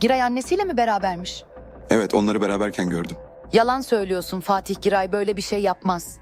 Giray annesiyle mi berabermiş? Evet onları beraberken gördüm. Yalan söylüyorsun Fatih Giray böyle bir şey yapmaz.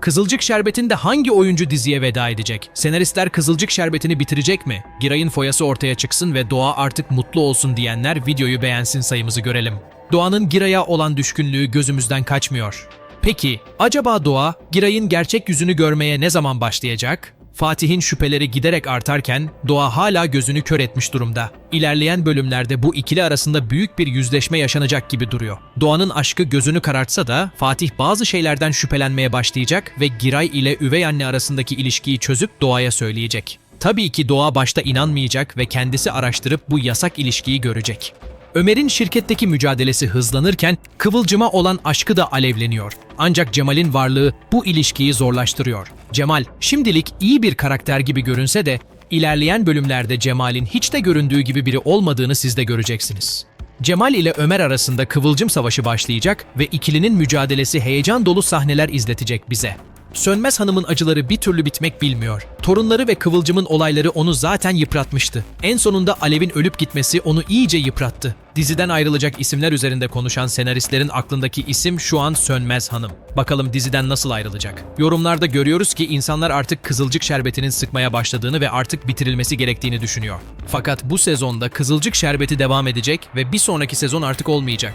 Kızılcık Şerbeti'nde hangi oyuncu diziye veda edecek? Senaristler Kızılcık Şerbeti'ni bitirecek mi? Giray'ın foyası ortaya çıksın ve Doğa artık mutlu olsun diyenler videoyu beğensin sayımızı görelim. Doğan'ın Giray'a olan düşkünlüğü gözümüzden kaçmıyor. Peki, acaba Doğa, Giray'ın gerçek yüzünü görmeye ne zaman başlayacak? Fatih'in şüpheleri giderek artarken Doğa hala gözünü kör etmiş durumda. İlerleyen bölümlerde bu ikili arasında büyük bir yüzleşme yaşanacak gibi duruyor. Doğan'ın aşkı gözünü karartsa da Fatih bazı şeylerden şüphelenmeye başlayacak ve Giray ile üvey anne arasındaki ilişkiyi çözüp Doğa'ya söyleyecek. Tabii ki Doğa başta inanmayacak ve kendisi araştırıp bu yasak ilişkiyi görecek. Ömer'in şirketteki mücadelesi hızlanırken Kıvılcım'a olan aşkı da alevleniyor. Ancak Cemal'in varlığı bu ilişkiyi zorlaştırıyor. Cemal şimdilik iyi bir karakter gibi görünse de ilerleyen bölümlerde Cemal'in hiç de göründüğü gibi biri olmadığını siz de göreceksiniz. Cemal ile Ömer arasında Kıvılcım Savaşı başlayacak ve ikilinin mücadelesi heyecan dolu sahneler izletecek bize. Sönmez Hanım'ın acıları bir türlü bitmek bilmiyor. Torunları ve Kıvılcım'ın olayları onu zaten yıpratmıştı. En sonunda Alev'in ölüp gitmesi onu iyice yıprattı. Diziden ayrılacak isimler üzerinde konuşan senaristlerin aklındaki isim şu an Sönmez Hanım. Bakalım diziden nasıl ayrılacak? Yorumlarda görüyoruz ki insanlar artık Kızılcık Şerbeti'nin sıkmaya başladığını ve artık bitirilmesi gerektiğini düşünüyor. Fakat bu sezonda Kızılcık Şerbeti devam edecek ve bir sonraki sezon artık olmayacak.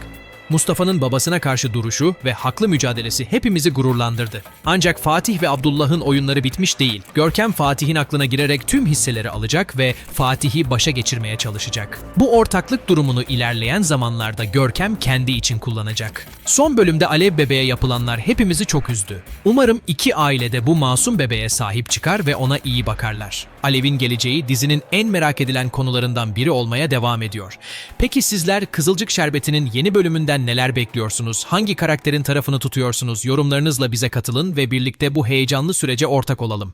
Mustafa'nın babasına karşı duruşu ve haklı mücadelesi hepimizi gururlandırdı. Ancak Fatih ve Abdullah'ın oyunları bitmiş değil. Görkem Fatih'in aklına girerek tüm hisseleri alacak ve Fatih'i başa geçirmeye çalışacak. Bu ortaklık durumunu ilerleyen zamanlarda Görkem kendi için kullanacak. Son bölümde Alev bebeğe yapılanlar hepimizi çok üzdü. Umarım iki ailede bu masum bebeğe sahip çıkar ve ona iyi bakarlar. Alev'in geleceği dizinin en merak edilen konularından biri olmaya devam ediyor. Peki sizler Kızılcık Şerbeti'nin yeni bölümünden neler bekliyorsunuz? Hangi karakterin tarafını tutuyorsunuz? Yorumlarınızla bize katılın ve birlikte bu heyecanlı sürece ortak olalım.